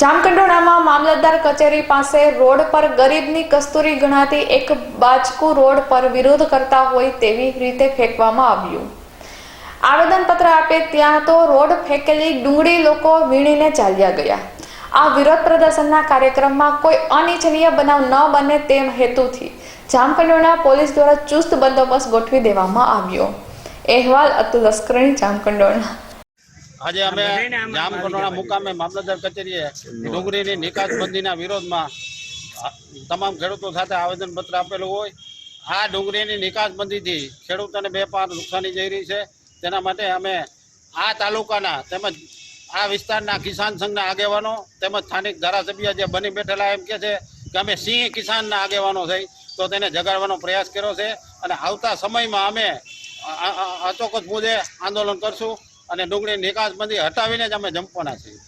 જામકંડોળામાં મામલતદાર કચેરી પાસે રોડ પર ગરીબની કસ્તુરી ગણાતી એક બાચકુ રોડ પર વિરોધ કરતા હોય તેવી રીતે ફેંકવામાં આવ્યું. આવેદનપત્ર આપે ત્યાં તો રોડ ફેંકેલી ડુંગળી લોકો વીણીને ચાલ્યા ગયા. આ વિરોધ પ્રદર્શનના કાર્યક્રમમાં કોઈ અનિચ્છનીય બનાવ ન બને તેમ હેતુથી જામકંડોળા પોલીસ દ્વારા ચુસ્ત બંદોબસ્ત ગોઠવી દેવામાં આવ્યો. અહેવાલ અતુલ લશ્કરી જામકંડોળા આજે અમે જામકંડોળા મુકામે મામલતદાર કચેરીએ ડુંગળીની નિકાસ બંધીના વિરોધમાં તમામ ખેડૂતો સાથે આવેદનપત્ર આપેલું હોય. આ ડુંગળીની નિકાસ બંધીથી ખેડૂતોને બે પાર નુકસાની જઈ રહી છે. તેના માટે અમે આ તાલુકાના તેમજ આ વિસ્તારના કિસાન સંઘના આગેવાનો તેમજ સ્થાનિક ધારાસભ્ય જે બની બેઠેલા એમ કે છે કે અમે સિંહ કિસાનના આગેવાનો થઈ તો તેને જગાડવાનો પ્રયાસ કર્યો છે. અને આવતા સમયમાં અમે અચોક્કસ મુદ્દે આંદોલન કરશું. અને ડુંગળી નિકાસ બંધી હટાવીને જ અમે જંપવાના છીએ.